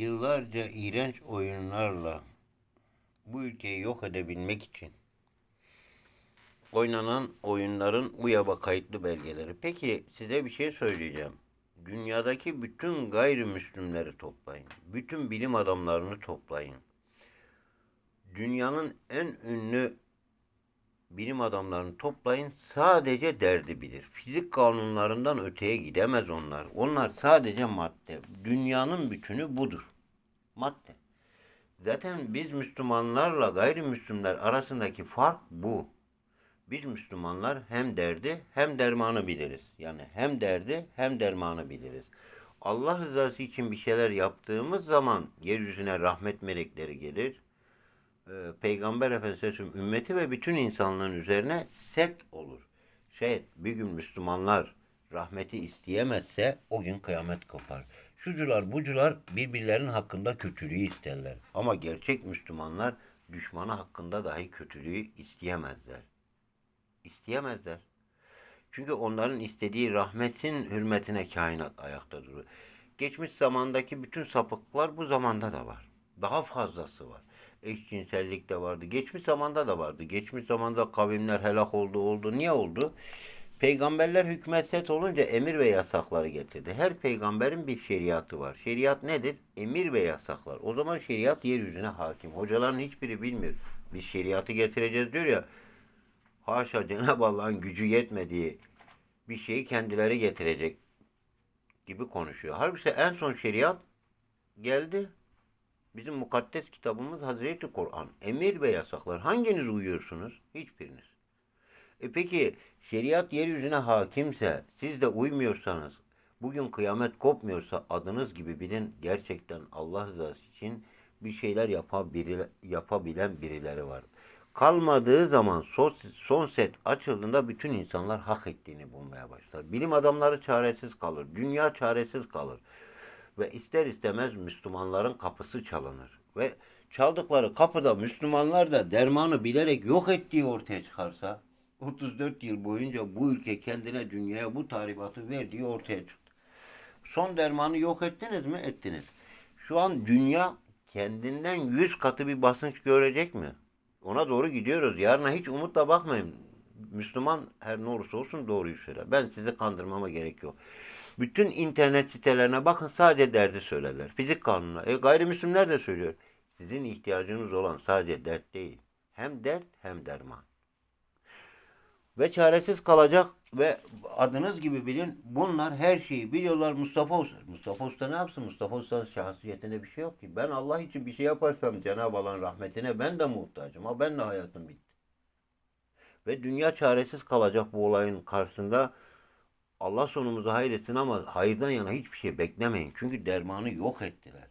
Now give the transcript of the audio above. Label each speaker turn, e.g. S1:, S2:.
S1: yıllarca iğrenç oyunlarla bu ülkeyi yok edebilmek için oynanan oyunların UYAB'a kayıtlı belgeleri. Peki size bir şey söyleyeceğim. Dünyadaki bütün gayrimüslimleri toplayın. Bütün bilim adamlarını toplayın. Dünyanın en ünlü bilim adamlarını toplayın sadece derdi bilir. Fizik kanunlarından öteye gidemez onlar. Onlar sadece madde. Dünyanın bütünü budur. Madde. Zaten biz Müslümanlarla gayrimüslimler arasındaki fark bu. Biz Müslümanlar hem derdi hem dermanı biliriz. Yani hem derdi hem dermanı biliriz. Allah rızası için bir şeyler yaptığımız zaman yeryüzüne rahmet melekleri gelir. Ee, Peygamber Efendimiz'in ümmeti ve bütün insanlığın üzerine set olur. Şey, bir gün Müslümanlar rahmeti isteyemezse o gün kıyamet kopar. Şucular bucular birbirlerinin hakkında kötülüğü isterler. Ama gerçek Müslümanlar düşmanı hakkında dahi kötülüğü isteyemezler. İsteyemezler. Çünkü onların istediği rahmetin hürmetine kainat ayakta durur. Geçmiş zamandaki bütün sapıklar bu zamanda da var. Daha fazlası var. Eşcinsellik de vardı. Geçmiş zamanda da vardı. Geçmiş zamanda kavimler helak oldu oldu. Niye oldu? Peygamberler hükmet set olunca emir ve yasakları getirdi. Her peygamberin bir şeriatı var. Şeriat nedir? Emir ve yasaklar. O zaman şeriat yeryüzüne hakim. Hocaların hiçbiri bilmiyor. Biz şeriatı getireceğiz diyor ya. Haşa Cenab-ı Allah'ın gücü yetmediği bir şeyi kendileri getirecek gibi konuşuyor. Halbuki en son şeriat geldi. Bizim mukaddes kitabımız Hazreti Kur'an. Emir ve yasaklar. Hanginiz uyuyorsunuz? Hiçbiriniz. E peki şeriat yeryüzüne hakimse, siz de uymuyorsanız, bugün kıyamet kopmuyorsa adınız gibi bilin gerçekten Allah rızası için bir şeyler yapabili- yapabilen birileri var. Kalmadığı zaman son, son set açıldığında bütün insanlar hak ettiğini bulmaya başlar. Bilim adamları çaresiz kalır. Dünya çaresiz kalır. Ve ister istemez Müslümanların kapısı çalınır. Ve çaldıkları kapıda Müslümanlar da dermanı bilerek yok ettiği ortaya çıkarsa 34 yıl boyunca bu ülke kendine dünyaya bu tahribatı verdiği ortaya çıktı. Son dermanı yok ettiniz mi? Ettiniz. Şu an dünya kendinden yüz katı bir basınç görecek mi? Ona doğru gidiyoruz. Yarına hiç umutla bakmayın. Müslüman her ne olursa olsun doğruyu söyler. Ben sizi kandırmama gerek yok. Bütün internet sitelerine bakın sadece derdi söylerler. Fizik kanununa. E, gayrimüslimler de söylüyor. Sizin ihtiyacınız olan sadece dert değil. Hem dert hem derman. Ve çaresiz kalacak ve adınız gibi bilin bunlar her şeyi biliyorlar Mustafa Usta. Mustafa Usta ne yapsın? Mustafa Usta'nın şahsiyetinde bir şey yok ki. Ben Allah için bir şey yaparsam Cenab-ı Allah'ın rahmetine ben de muhtacım. Ha ben de hayatım bitti. Ve dünya çaresiz kalacak bu olayın karşısında Allah sonumuzu hayretsin ama hayırdan yana hiçbir şey beklemeyin. Çünkü dermanı yok ettiler.